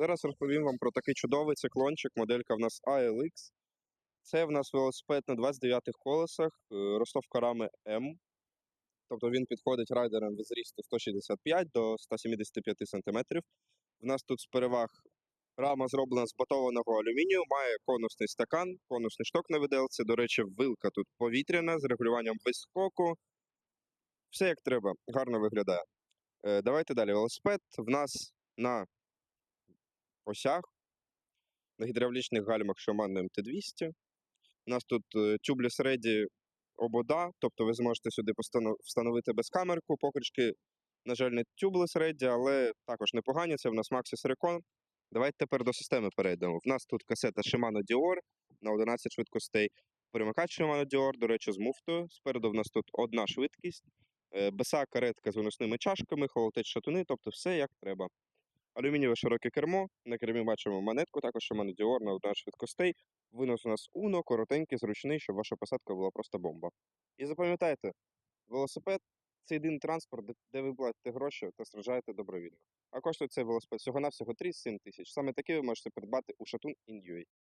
Зараз розповім вам про такий чудовий циклончик. Моделька в нас ALX. Це в нас велосипед на 29-х колесах, е, ростовка рами М. Тобто він підходить райдерам від зрісту 165 до 175 см. В нас тут з переваг рама зроблена з батованого алюмінію, має конусний стакан, конусний шток на виделці. До речі, вилка тут повітряна з регулюванням вискоку. Все як треба, гарно виглядає. Е, Давайте далі. Велосипед в нас на осях, на гідравлічних гальмах Shimano MT200. У нас тут е, тюбліс Ready обода, тобто ви зможете сюди встановити безкамерку. Покришки, на жаль, не тюблес Ready, але також непогані. Це в нас Maxis Recon. Давайте тепер до системи перейдемо. В нас тут касета Shimano Dior на 11 швидкостей. Перемикач Shimano Dior, до речі, з муфтою. Спереду в нас тут одна швидкість. Е, Беса каретка з виносними чашками, холотеч шатуни, тобто все як треба. Алюмінієве широке кермо. На кермі бачимо монетку, також у мене діор на 11 швидкостей. Винос у нас уно, коротенький, зручний, щоб ваша посадка була просто бомба. І запам'ятайте, велосипед це єдиний транспорт, де- ви платите гроші та страждаєте добровільно. А коштує цей велосипед всього-навсього 37 тисяч. Саме такий ви можете придбати у Шатун UA.